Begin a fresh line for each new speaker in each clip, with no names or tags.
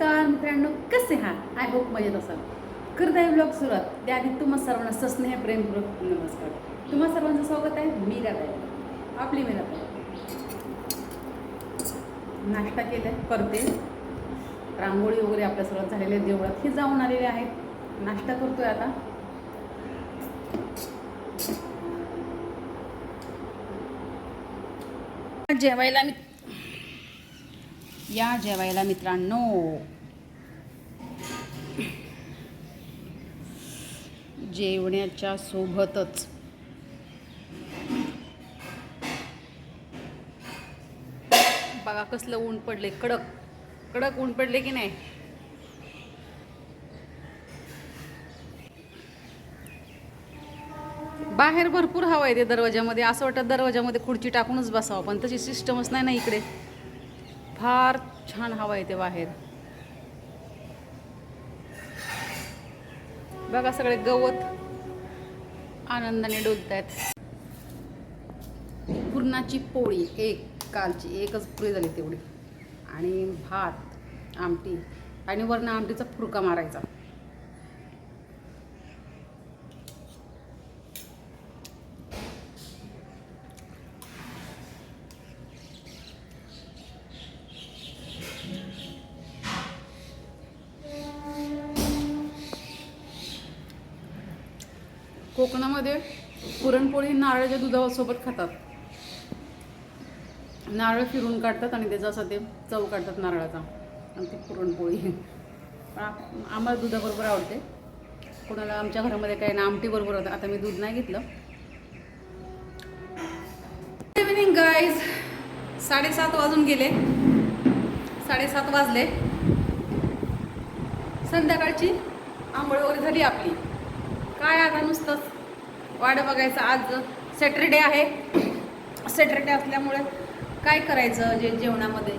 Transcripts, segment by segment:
नमस्कार मित्रांनो कसे आहात? आय होप मजेत असाल. करत आहे ब्लॉग सुरुवात. त्याआधी तुम्हा सर्वांना सस्नेह प्रेमपूर्वक नमस्कार. तुम्हा सर्वांचं स्वागत आहे मीरा आहे आपली मीरा ताई. नाश्ता केलाय करते. रांगोळी वगैरे आपल्या सर्वात झालेल्या देवळात. हे जाऊन आलेले आहेत. नाश्ता करतोय आता. जेवायला मी या जेवायला मित्रांनो. जेवण्याच्या सोबतच. बघा कसलं ऊन पडले कडक कडक ऊन पडले की नाही? बाहेर भरपूर हवा आहे ते दरवाजामध्ये असं वाटतं दरवाजामध्ये खुर्ची टाकूनच बसावं पण तशी सिस्टमच नाही ना इकडे. फार छान हवा येते बाहेर. बघा सगळे गवत आनंदाने डोलत आहेत पुरणाची पोळी एक कालची एकच पुरी झाली तेवढी. आणि भात आमटी. आणि वरण आमटीचा फुरका मारायचा. कोकणामध्ये पुरणपोळी नारळाच्या दुधासोबत खातात. नारळ फिरून काढतात आणि त्याचा असा ते चव काढतात नारळाचा. आणि ती पुरणपोळी. पण आम्हाला दुधाबरोबर आवडते. कोणाला आमच्या घरामध्ये काही ना आमटी बरोबर होतं. आता मी दूध नाही घेतलं. गुड इव्हिनिंग गाईज साडेसात वाजून गेले. साडेसात वाजले. संध्याकाळची आंघोळ वगैरे झाली आपली. काय आता नुसतंच वाट बघायचं. आज सॅटरडे आहे. सॅटरडे असल्यामुळे काय करायचं जे जेवणामध्ये?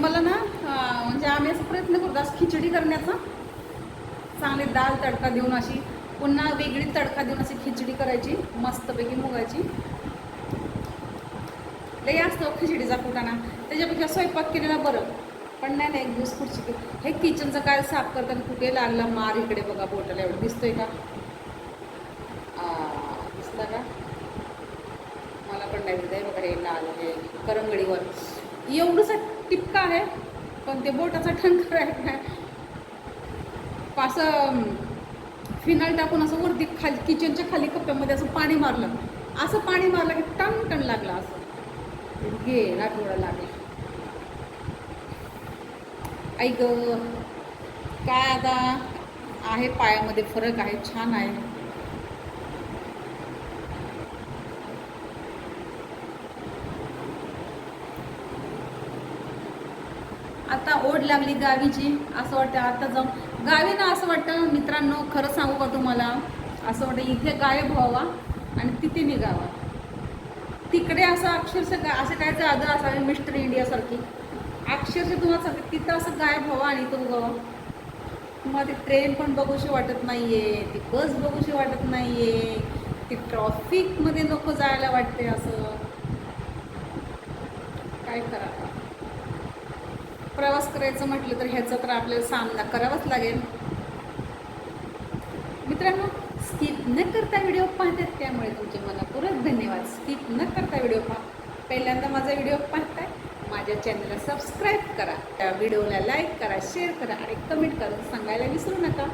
मला ना म्हणजे आम्ही असं प्रयत्न करतो असं खिचडी करण्याचा. चांगली दाल तडका देऊन अशी पुन्हा वेगळी तडका देऊन अशी खिचडी करायची मस्तपैकी मुगायची लई असतं हो खिचडीचा कुटाणा. त्याच्यापेक्षा स्वयंपाक केलेला बरं. पण नाही नाही एक दिवस पुढची की हे किचनचं काय साफ करताना कुठे लागला? मार इकडे बघा बोटाला एवढं. दिसतोय का? दिसला का? मला पण नाही दिसत आहे बघा हे लाल हे करंगडीवर. एवढंसा टिपका आहे पण ते बोटाचा ठणकर आहे काय असं फिनाल टाकून असं वरती खाली किचनच्या खाली कप्प्यामध्ये असं पाणी मारलं. असं पाणी मारलं की टन टन लागलं असं. गेला थोडा लागला. ऐक काय आता? आहे पायामध्ये फरक आहे छान आहे. आता ओढ लागली गावीची असं वाटतं आता जाऊन गावी ना असं वाटतं मित्रांनो खरं सांगू का तुम्हाला? असं वाटतं इथे गायब व्हावा आणि तिथे निघावा. तिकडे असं अक्षरशः असे असं काय जादू असावे मिस्टर इंडियासारखी. अक्षरशः तुम्हाला सांगते तिथं असं गायब व्हावं आणि तो उगावं. तुम्हाला ती ट्रेन पण बघूशी वाटत नाहीये ती बस बघूशी वाटत नाहीये ती ट्रॉफिकमध्ये नको जायला वाटते असं. काय करा प्रवास करायचं म्हटलं तर ह्याचा तर आपल्याला सामना करावाच लागेल. मित्रांनो स्किप न करता व्हिडिओ पाहतात त्यामुळे तुमचे मनापूर्वक धन्यवाद. स्किप न करता व्हिडिओ पहा. पहिल्यांदा माझा व्हिडिओ पाहता माझ्या चॅनलला सबस्क्राईब करा. त्या व्हिडिओला लाईक करा शेअर करा आणि कमेंट करून सांगायला विसरू नका.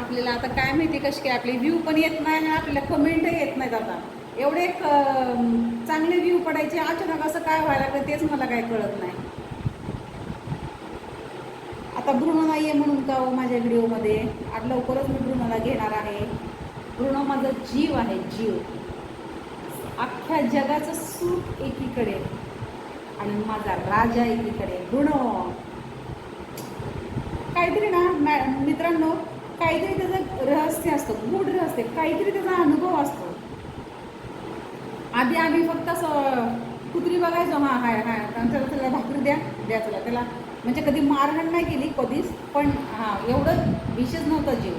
आपल्याला आता काय माहिती कशी काय आपली व्ह्यू पण येत नाही आणि आपल्याला कमेंटही येत नाहीत आता. एवढे चांगले व्ह्यू पडायचे अचानक असं काय व्हायला लागलं तेच मला काय कळत नाही. आता भ्रूण नाही आहे म्हणून का हो माझ्या व्हिडिओमध्ये आज लवकरच मी भ्रूणाला घेणार आहे. भ्रूण माझा जीव आहे जीव. अख्ख्या जगाचं सुख एकीकडे आणि माझा राजा एकीकडे. गुण. काहीतरी ना मित्रांनो काहीतरी त्याचं रहस्य असतं गूढ रहस्य काहीतरी त्याचा अनुभव असतो. आधी आम्ही फक्त असं कुत्री बघायचो हां हाय हाय आणि त्याला त्याला भाकरी द्या द्या तुला त्याला. म्हणजे कधी मारहाण नाही केली कधीच पण हां एवढं विशेष नव्हतं जीव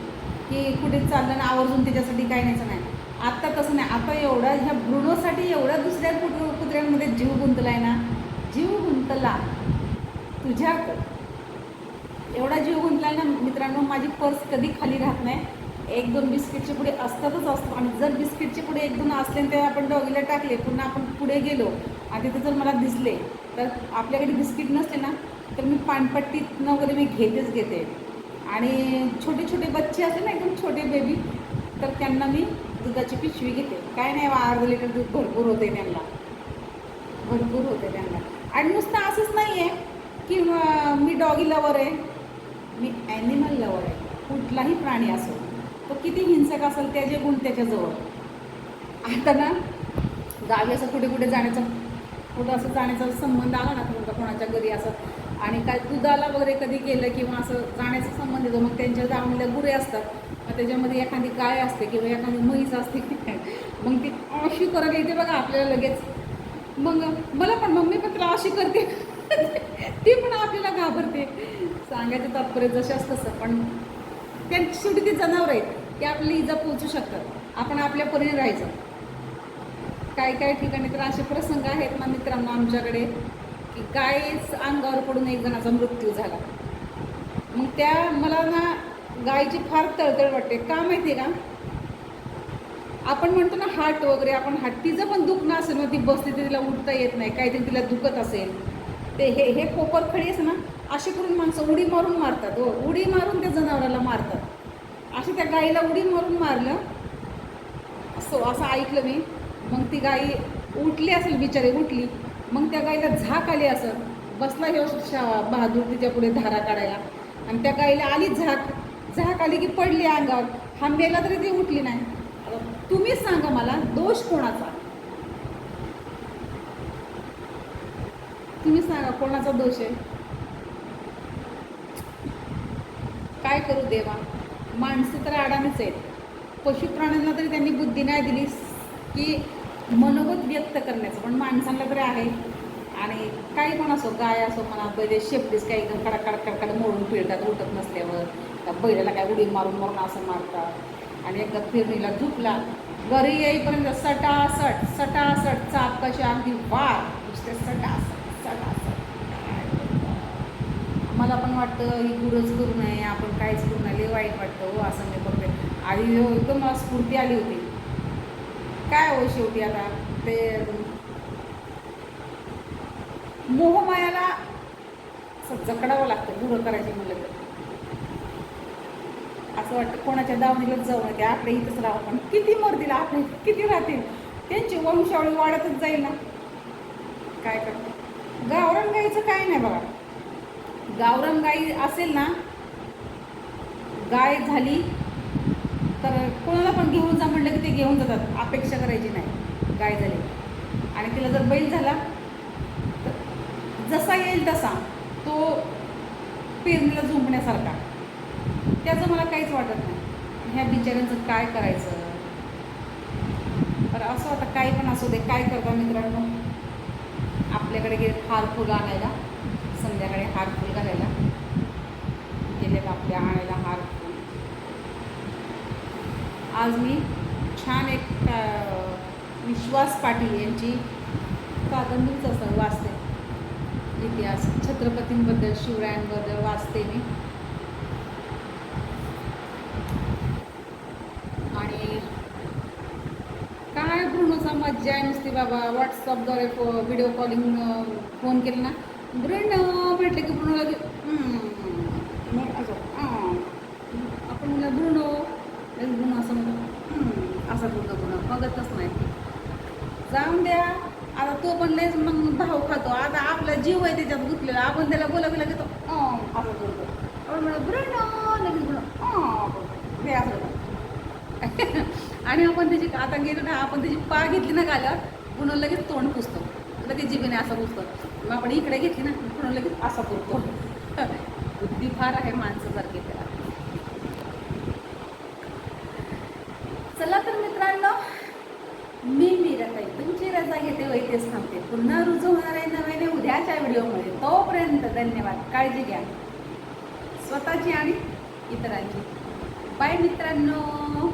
की कुठे चाललं ना आवर्जून त्याच्यासाठी काय न्यायचं नाही. आत्ता तसं नाही. आता एवढा ह्या ब्रुनोसाठी एवढा दुसऱ्या कुत्र कुत्र्यांमध्ये जीव गुंतलाय ना? जीव गुंतला. तुझ्या एवढा जीव गुंतला ना मित्रांनो माझी पर्स कधी खाली राहत नाही. एक दोन बिस्किटचे पुढे असतातच असतो आणि जर बिस्किटचे पुढे एक दोन असले आणि ते आपण डॉगीला टाकले पुन्हा आपण पुढे गेलो आणि तिथे जर मला दिसले तर आपल्याकडे बिस्किट नसले ना तर मी पानपट्टीतनं वगैरे मी घेतेच घेते. आणि छोटे छोटे बच्चे असले ना एकदम छोटे बेबी तर त्यांना मी दुधाची पिशवी घेते. काय नाही बा, अर्धा लिटर दूध भरपूर होते त्यांना. भरपूर होते त्यांना. आणि नुसतं असंच नाही आहे की मी डॉगी लवर आहे. मी ॲनिमल लवर आहे. कुठलाही प्राणी असो तो किती हिंसक असेल त्याचे गुण त्याच्याजवळ. आता ना गावी असं कुठे कुठे जाण्याचा कुठं असं जाण्याचा संबंध आला ना तुमचा कोणाच्या घरी असं आणि काय दुधाला वगैरे कधी गेलं किंवा असं जाण्याचा संबंध येतो मग त्यांच्या जावणीला गुरे असतात. त्याच्यामध्ये एखादी गाय असते किंवा एखादी म्हैस असते. मग ती अशी करत येते बघा आपल्याला लगेच. मग मला पण मम्मी पण तुला अशी करते. ती पण आपल्याला घाबरते. सांगायचं तात्पर्य जशाच तसं पण त्यांची शेवटी ती जनावर आहेत ते आपली इजा पोचू शकतात. आपण आपल्या परीने राहायचं. काय काय ठिकाणी तर असे प्रसंग आहेत ना मित्रांनो आमच्याकडे की गायच अंगावर पडून एक जणाचा मृत्यू झाला. मग त्या मला ना गायची फार तळतळ वाटते. का माहिती आहे का? आपण म्हणतो ना हार्ट वगैरे आपण हार्ट तिचं पण दुखणं असेल मग ती बसते तिला उठता येत नाही काहीतरी तिला दुखत असेल. ते हे हे कोपर खडी असं ना असे करून माणसं उडी मारून मारतात हो. उडी मारून त्या जनावराला मारतात. असे त्या गाईला उडी मारून मारलं असं असं ऐकलं मी. मग ती गाई उठली असेल बिचारी उठली. मग त्या गाईला झाक आली असं. बसला हे शा बहादूर तिच्या पुढे धारा काढायला. आणि त्या गाईला आली झाक. झाक आली की पडली अंगावर. हा तरी ती उठली नाही. तुम्हीच सांगा मला दोष कोणाचा? तुम्ही सांगा कोणाचा दोष आहे? काय करू देवा? माणसं तर अडाणीच आहेत. पशुप्राण्यांना तरी त्यांनी बुद्धी नाही दिली की मनोगत व्यक्त करण्याचं. पण माणसांना तरी आहे. आणि काही पण असो गाय असो म्हणा पहिले शेपटीस काही कडकड कडकड मोडून फिरतात उठत नसल्यावर. त्या बैलाला काय उडी मारून मारून असं मारतात. आणि एकदा फिरणीला झुकला घरी येईपर्यंत सटासट सटासट चाप कशी अगदी वार नुसते सटासट सटासट. मला पण वाटतं ही गुरज करू नये आपण काहीच करू नये वाईट वाटतं हो असं मी बघते आधी हो, एकदम मला स्फूर्ती आली होती. काय हो शेवटी आता? ते मोहमायाला असं जकडावं लागतं गुरं करायची म्हणलं तर. असं वाटतं कोणाच्या दावणीलाच जाऊ नये आपल्या इथंच राहू पण किती मरतील आपल्या किती राहतील? त्यांची वंशावळी वाढतच जाईल ना. काय करतो गावरान गाईचं काय नाही बघा. गावरान गाई असेल ना गाय झाली तर कोणाला पण घेऊन जा म्हणलं की ते घेऊन जातात. अपेक्षा करायची नाही. गाय झाली. आणि तिला जर बैल झाला तर जसा येईल तसा तो पेरणीला झुंपण्यासारखा. त्याचं मला काहीच वाटत नाही. ह्या बिचाऱ्यांचं काय करायचं? तर असं आता काही पण असू दे काय करता मित्रांनो? आपल्याकडे गेले हार फुलं आणायला. संध्याकाळी हार फुल घालायला. गेलेत आपल्या आणायला हार फुल. आज मी छान एक विश्वास पाटील यांची कादंबरीच असं वाचते. इतिहास छत्रपतींबद्दल शिवरायांबद्दल वाचते मी आणि काय पूर्णचा मज्जा आहे नुसती बाबा व्हॉट्सअपद्वारे फो व्हिडिओ कॉलिंग फोन केला ना ब्रेंड भेटले की ब्रुणो लगे असं आपण म्हणलं ब्रुणो हो, लगेच ब्रुणो असं म्हणलं "हम्म." असं बोलतो ब्रुणो बघतच नाही. जाऊन द्या आता तो पण लयच मग भाव खातो आता आपला जीव आहे त्याच्यात गुंतलेला आपण त्याला बोला लागेल तो असं बोलतो. आपण म्हणलं ब्रुणो हो, लगेच ब्रुणो हे असं आणि आपण त्याची आता गेलो ना आपण त्याची पा घेतली ना गाल्यावर पुन्हा लगेच तोंड पुसतो. लगेच जिभेने असं पुसतो. मग आपण इकडे घेतली ना पुन्हा लगेच असा पुरतो. बुद्धी फार आहे माणसासारखी त्याला. चला तर मित्रांनो मी मीरताई. तुमची रजा घेते वैद्यच थांबते. पुन्हा रुजू होणार आहे नव्याने उद्याच्या व्हिडिओमध्ये. तोपर्यंत धन्यवाद. काळजी घ्या. स्वतःची आणि इतरांची. बाय मित्रांनो.